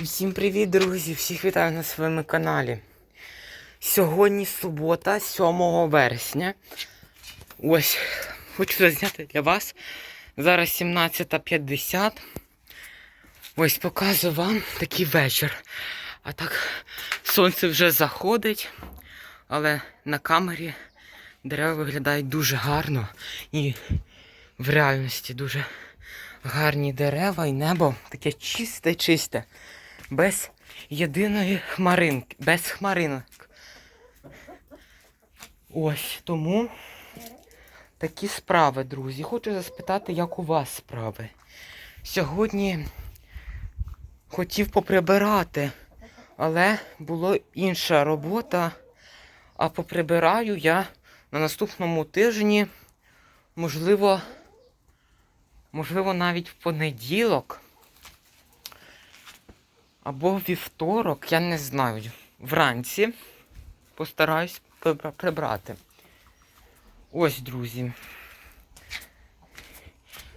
Всім привіт, друзі! Всіх вітаю на своєму каналі. Сьогодні субота, 7 вересня. Ось, хочу зазняти для вас. Зараз 17.50. Ось показую вам такий вечір. А так, сонце вже заходить, але на камері дерева виглядають дуже гарно. І в реальності дуже гарні дерева і небо таке чисте-чисте. Без єдиної хмаринки, без хмаринок. Ось тому такі справи, друзі. Хочу запитати, як у вас справи. Сьогодні хотів поприбирати, але була інша робота. А поприбираю я на наступному тижні, можливо, можливо, навіть в понеділок. Або вівторок, я не знаю. Вранці постараюсь прибрати. Ось, друзі.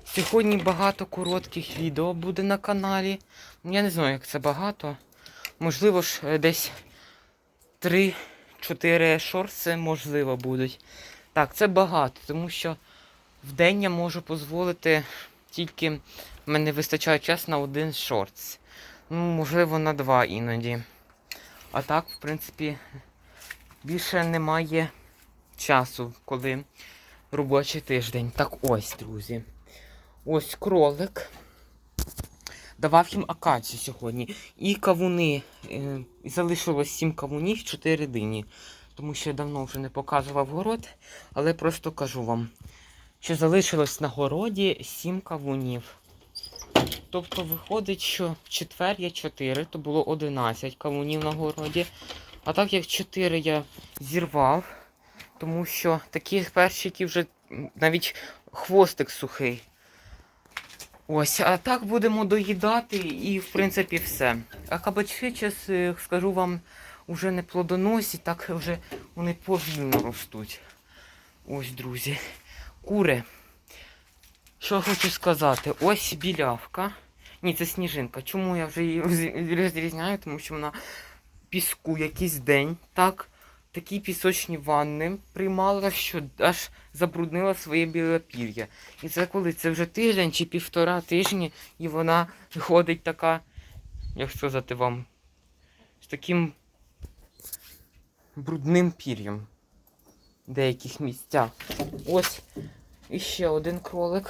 Сьогодні багато коротких відео буде на каналі. Ну, Я не знаю, як це багато. Можливо ж е, десь 3-4 шорти, можливо, будуть. Так, це багато, тому що в день я можу дозволити тільки в мене вистачає час на один шортс. Ну, можливо, на два іноді. А так, в принципі, більше немає часу, коли робочий тиждень. Так ось, друзі. Ось кролик. Давав їм акацію сьогодні. І кавуни. Е, залишилось 7 кавунів, 4 дині. Тому що я давно вже не показував город, але просто кажу вам, що залишилось на городі 7 кавунів. Тобто виходить, що в четвер є 4, то було 11 кавунів на городі. А так як 4 я зірвав, тому що такі перчики вже навіть хвостик сухий. Ось, а так будемо доїдати і в принципі все. А кабачки, е, скажу вам, вже не плодоносі, так вже вони повільно ростуть. Ось, друзі. Кури. Що хочу сказати? Ось білявка. Ні, це сніжинка. Чому я вже її розрізняю? Тому що вона піску якийсь день, так, такі пісочні ванни приймала, що аж забруднила своє біле пір'я. І це коли? Це вже тиждень чи півтора тижні, і вона ходить така, як сказати вам, з таким брудним пір'ям в деяких місцях. Ось іще один кролик.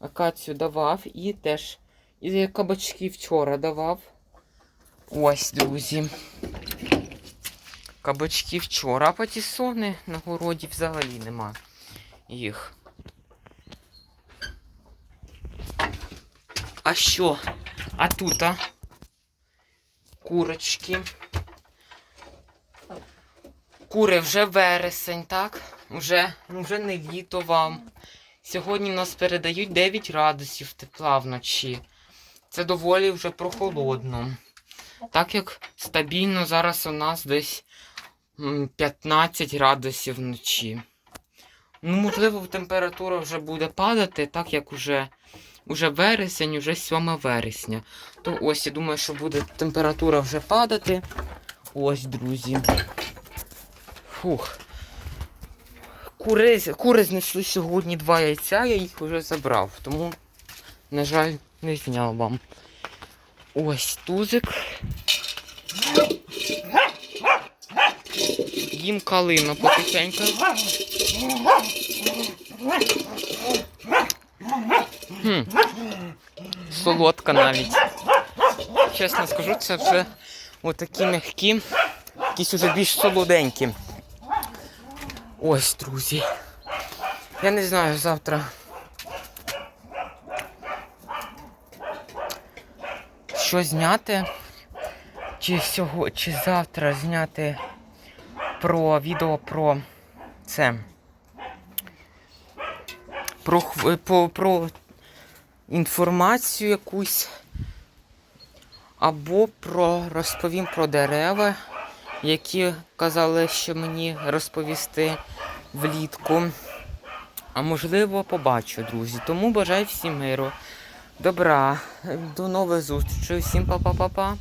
Акацію давав і теж і кабачки вчора давав. Ось, друзі. Кабачки вчора, а патісони на городі взагалі нема їх. А що? А тут? А? Курочки. Кури вже вересень, так? Уже, вже не літо вам. Сьогодні нас передають 9 градусів тепла вночі. Це доволі вже прохолодно. Так як стабільно зараз у нас десь 15 градусів вночі. Ну, можливо, температура вже буде падати, так як уже, уже вересень, уже 7 вересня. То ось, я думаю, що буде температура вже падати. Ось, друзі. Фух. Кури, кури знесли сьогодні два яйця, я їх вже забрав, тому, на жаль, не зняв вам. Ось тузик. Їм калина потихеньку. Хм. Солодка навіть. Чесно скажу, це вже отакі м'які, якісь вже більш солоденькі. Ось, друзі. Я не знаю завтра. Що зняти? Чи сього, чи завтра зняти про відео про це. Про, про, про інформацію якусь. Або про розповім про дерева, які казали, що мені розповісти влітку. А можливо, побачу, друзі. Тому бажаю всім миру. Добра. До нових зустрічей. Всім па-па-па-па.